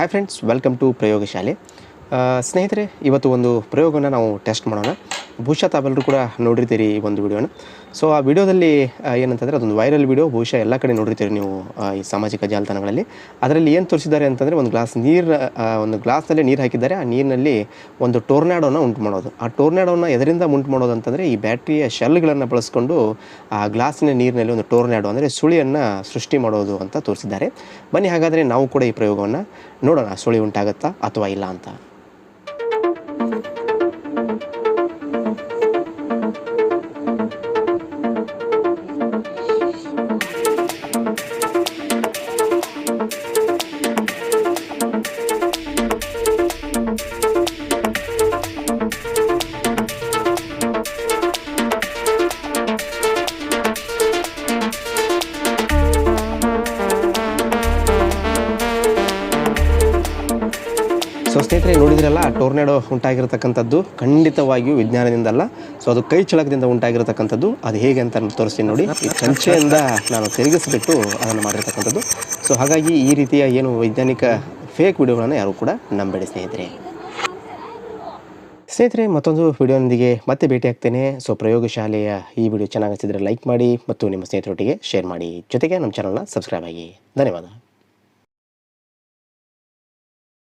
Hi friends welcome to ಪ್ರಯೋಗಶಾಲೆ ಸ್ನೇಹಿತರೆ ಇವತ್ತು ಒಂದು ಪ್ರಯೋಗನ ನಾವು ಟೆಸ್ಟ್ ಮಾಡೋಣ. ಬಹುಶಃ ತಾವೆಲ್ಲರೂ ಕೂಡ ನೋಡಿರ್ತೀರಿ ಈ ಒಂದು ವಿಡಿಯೋನ. ಸೊ ಆ ವಿಡಿಯೋದಲ್ಲಿ ಏನಂತಂದರೆ ಅದೊಂದು ವೈರಲ್ ವಿಡಿಯೋ ಬಹುಶಃ ಎಲ್ಲ ಕಡೆ ನೋಡಿರ್ತೀರಿ ನೀವು ಈ ಸಾಮಾಜಿಕ ಜಾಲತಾಣಗಳಲ್ಲಿ. ಅದರಲ್ಲಿ ಏನು ತೋರಿಸಿದ್ದಾರೆ ಅಂತಂದರೆ ಒಂದು ಗ್ಲಾಸ್ ನೀರು ಒಂದು ಗ್ಲಾಸ್ನಲ್ಲಿ ನೀರು ಹಾಕಿದ್ದಾರೆ. ಆ ನೀರಿನಲ್ಲಿ ಒಂದು ಟೋರ್ನಾಡೋನ ಉಂಟು ಮಾಡೋದು. ಆ ಟೋರ್ನಾಡೋನ ಎದರಿಂದ ಉಂಟು ಮಾಡೋದು ಅಂತಂದರೆ ಈ ಬ್ಯಾಟ್ರಿಯ ಶೆಲ್ಗಳನ್ನು ಬಳಸ್ಕೊಂಡು, ಆ ಗ್ಲಾಸಿನ ನೀರಿನಲ್ಲಿ ಒಂದು ಟೋರ್ನಾಡೋ ಅಂದರೆ ಸುಳಿಯನ್ನು ಸೃಷ್ಟಿ ಮಾಡೋದು ಅಂತ ತೋರಿಸಿದ್ದಾರೆ. ಬನ್ನಿ ಹಾಗಾದರೆ ನಾವು ಕೂಡ ಈ ಪ್ರಯೋಗವನ್ನು ನೋಡೋಣ. ಸುಳಿ ಉಂಟಾಗುತ್ತಾ ಅಥವಾ ಇಲ್ಲ ಅಂತ. ಸೊ ಸ್ನೇಹಿತರೆ, ನೋಡಿದ್ರಲ್ಲ ಟೋರ್ನೆಡೋ ಉಂಟಾಗಿರ್ತಕ್ಕಂಥದ್ದು ಖಂಡಿತವಾಗಿಯೂ ವಿಜ್ಞಾನದಿಂದಲ್ಲ. ಸೊ ಅದು ಕೈ ಚಳಕದಿಂದ ಉಂಟಾಗಿರತಕ್ಕಂಥದ್ದು. ಅದು ಹೇಗೆ ಅಂತ ತೋರಿಸ್ತೀನಿ ನೋಡಿ. ಈ ಕಂಚೆಯಿಂದ ನಾನು ತಿರುಗಿಸಿಬಿಟ್ಟು ಅದನ್ನು ಮಾಡಿರ್ತಕ್ಕಂಥದ್ದು. ಸೊ ಹಾಗಾಗಿ ಈ ರೀತಿಯ ಏನು ವೈಜ್ಞಾನಿಕ ಫೇಕ್ ವಿಡಿಯೋಗಳನ್ನು ಯಾರು ಕೂಡ ನಂಬೇಡಿ ಸ್ನೇಹಿತರೆ. ಸ್ನೇಹಿತರೆ, ಮತ್ತೊಂದು ವಿಡಿಯೋನೊಂದಿಗೆ ಮತ್ತೆ ಭೇಟಿ ಆಗ್ತೇನೆ. ಸೊ ಪ್ರಯೋಗಶಾಲೆಯ ಈ ವಿಡಿಯೋ ಚೆನ್ನಾಗಿಸಿದರೆ ಲೈಕ್ ಮಾಡಿ ಮತ್ತು ನಿಮ್ಮ ಸ್ನೇಹಿತರೊಟ್ಟಿಗೆ ಶೇರ್ ಮಾಡಿ. ಜೊತೆಗೆ ನಮ್ಮ ಚಾನಲ್ನ ಸಬ್ಸ್ಕ್ರೈಬ್ ಆಗಿ. ಧನ್ಯವಾದ.